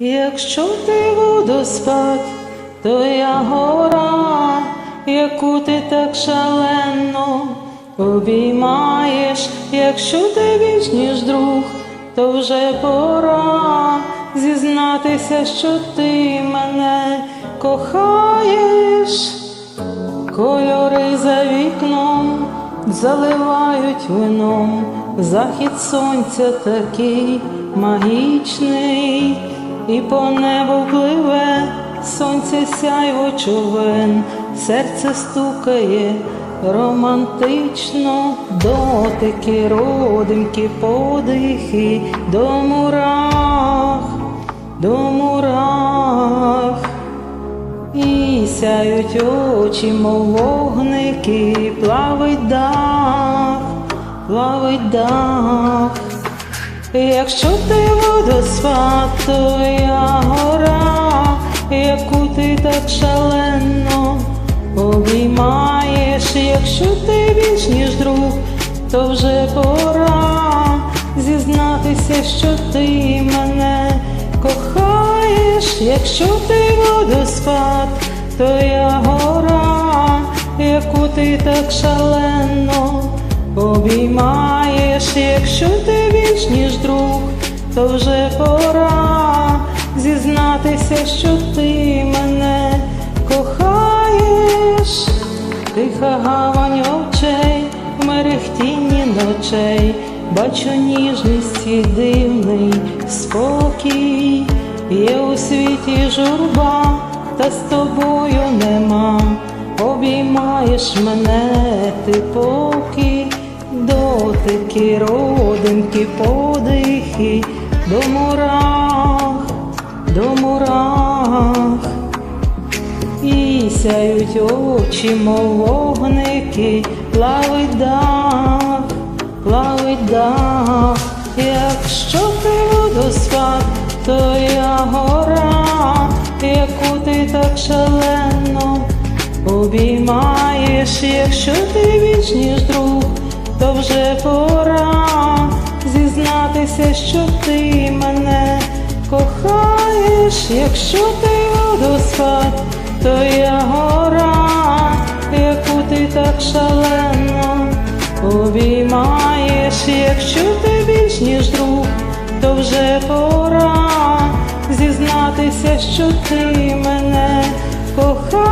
Якщо ти водоспад, то я гора, яку ти так шалено обіймаєш, якщо ти більш ніж друг, то вже пора зізнатися, що ти мене кохаєш. Кольори за вікном заливають вином, захід сонця такий магічний, і по небу пливе сонце сяйво човен, серце стукає романтично, дотики, родинки, подихи до мурах, до мурах. І сяють очі, мов вогники, плавить дах, плавить дах. Якщо ти водоспад, то я шалено обіймаєш, якщо ти більш ніж друг, то вже пора зізнатися, що ти мене кохаєш, якщо ти водоспад, то я гора, яку ти так шалено обіймаєш, якщо ти більш ніж друг, то вже пора зізнатися, що ти мене гавань очей, в мерехтінні ночей, бачу ніжність і дивний спокій, є у світі журба, та з тобою нема. Обіймаєш мене ти поки, дотики, родинки, подихи, до мурах, до мурах. Сяють очі, мов вогники, плавить дах, плавить дах. Якщо ти водоспад, то я гора, яку ти так шалено обіймаєш, якщо ти більш ніж друг, то вже пора зізнатися, що ти мене кохаєш, якщо ти водоспад, то я гора, яку ти так шалено обіймаєш, якщо ти більш ніж друг, то вже пора зізнатися, що ти мене кохаєш.